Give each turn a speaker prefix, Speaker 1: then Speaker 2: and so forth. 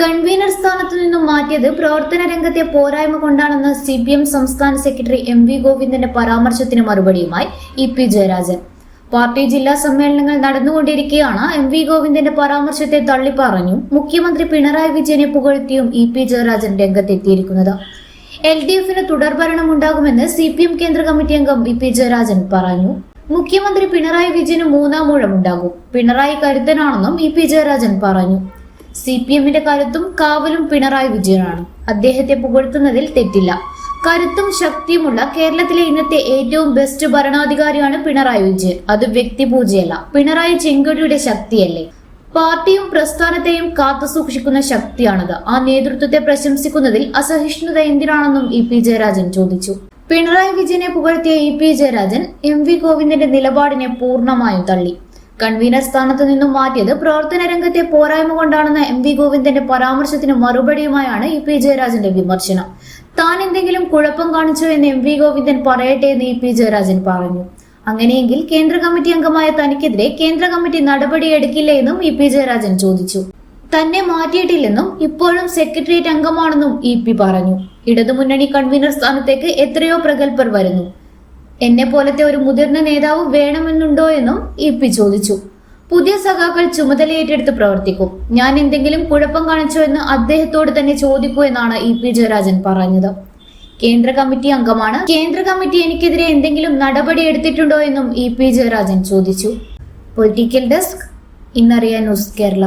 Speaker 1: Convener സ്ഥാനത്തു നിന്നും മാറ്റിയത് പ്രവർത്തന രംഗത്തെ പോരായ്മ കൊണ്ടാണെന്ന് സി പി എം സംസ്ഥാന സെക്രട്ടറി എം വി ഗോവിന്ദന്റെ പരാമർശത്തിന് മറുപടിയുമായി ഇ പി ജയരാജൻ. പാർട്ടി ജില്ലാ സമ്മേളനങ്ങൾ നടന്നുകൊണ്ടിരിക്കെയാണ് എം വി ഗോവിന്ദന്റെ പരാമർശത്തെ തള്ളിപ്പറഞ്ഞു മുഖ്യമന്ത്രി പിണറായി വിജയനെ പുകഴ്ത്തിയും ഇ പി ജയരാജൻ രംഗത്തെത്തിയിരിക്കുന്നത്. എൽ ഡി എഫിന് തുടർഭരണം ഉണ്ടാകുമെന്ന് സി പി എം കേന്ദ്ര കമ്മിറ്റി അംഗം ഇ പി ജയരാജൻ പറഞ്ഞു. മുഖ്യമന്ത്രി പിണറായി വിജയന് മൂന്നാം ഊഴമുണ്ടാകും. പിണറായി കരുത്തനാണെന്നും ഇ പി ജയരാജൻ പറഞ്ഞു. സി പി എമ്മിന്റെ കരുത്തും കാവലും പിണറായി വിജയനാണ്. അദ്ദേഹത്തെ പുകഴ്ത്തുന്നതിൽ തെറ്റില്ല. കരുത്തും ശക്തിയുമുള്ള കേരളത്തിലെ ഇന്നത്തെ ഏറ്റവും ബെസ്റ്റ് ഭരണാധികാരിയാണ് പിണറായി വിജയൻ. അത് വ്യക്തിപൂജയല്ല. പിണറായി ചെങ്കൊടിയുടെ ശക്തിയല്ലേ? പാർട്ടിയും പ്രസ്ഥാനത്തെയും കാത്തു സൂക്ഷിക്കുന്ന ശക്തിയാണത്. ആ നേതൃത്വത്തെ പ്രശംസിക്കുന്നതിൽ അസഹിഷ്ണുത എന്തിനാണെന്നും ഇ പി ജയരാജൻ ചോദിച്ചു. പിണറായി വിജയനെ പുകഴ്ത്തിയ E P Jayarajan M V ഗോവിന്ദന്റെ നിലപാടിനെ പൂർണമായും തള്ളി. കൺവീനർ സ്ഥാനത്ത് നിന്നും മാറ്റിയത് പ്രവർത്തന രംഗത്തെ പോരായ്മ കൊണ്ടാണെന്ന എം വി ഗോവിന്ദന്റെ പരാമർശത്തിന് മറുപടിയുമായാണ് ഇ പി ജയരാജന്റെ വിമർശനം. താൻ എന്തെങ്കിലും കുഴപ്പം കാണിച്ചോ എന്ന് എം വി ഗോവിന്ദൻ പറയട്ടെ എന്ന് ഇ പി ജയരാജൻ പറഞ്ഞു. അങ്ങനെയെങ്കിൽ കേന്ദ്ര കമ്മിറ്റി അംഗമായ തനിക്കെതിരെ കേന്ദ്ര കമ്മിറ്റി നടപടിയെടുക്കില്ല എന്നും ഇ പി ജയരാജൻ ചോദിച്ചു. തന്നെ മാറ്റിയിട്ടില്ലെന്നും ഇപ്പോഴും സെക്രട്ടേറിയറ്റ് അംഗമാണെന്നും ഇ പി പറഞ്ഞു. ഇടതുമുന്നണി കൺവീനർ സ്ഥാനത്തേക്ക് എത്രയോ പ്രഗത്ഭർ വരുന്നു. എന്നെ പോലത്തെ ഒരു മുതിർന്ന നേതാവ് വേണമെന്നുണ്ടോ എന്നും ഇ പി ചോദിച്ചു. പുതിയ സഖാക്കൾ ചുമതലയേറ്റെടുത്ത് പ്രവർത്തിക്കും. ഞാൻ എന്തെങ്കിലും കുഴപ്പം കാണിച്ചോ എന്ന് അദ്ദേഹത്തോട് തന്നെ ചോദിക്കൂ എന്നാണ് ഇ പി ജയരാജൻ പറഞ്ഞത്. കേന്ദ്ര കമ്മിറ്റി അംഗമാണ്. കേന്ദ്ര കമ്മിറ്റി എനിക്കെതിരെ എന്തെങ്കിലും നടപടി എടുത്തിട്ടുണ്ടോ എന്നും ഇ പി ജയരാജൻ ചോദിച്ചു. പൊളിറ്റിക്കൽ ഡെസ്ക് ഇന്നറിയാൻ ന്യൂസ് കേരള.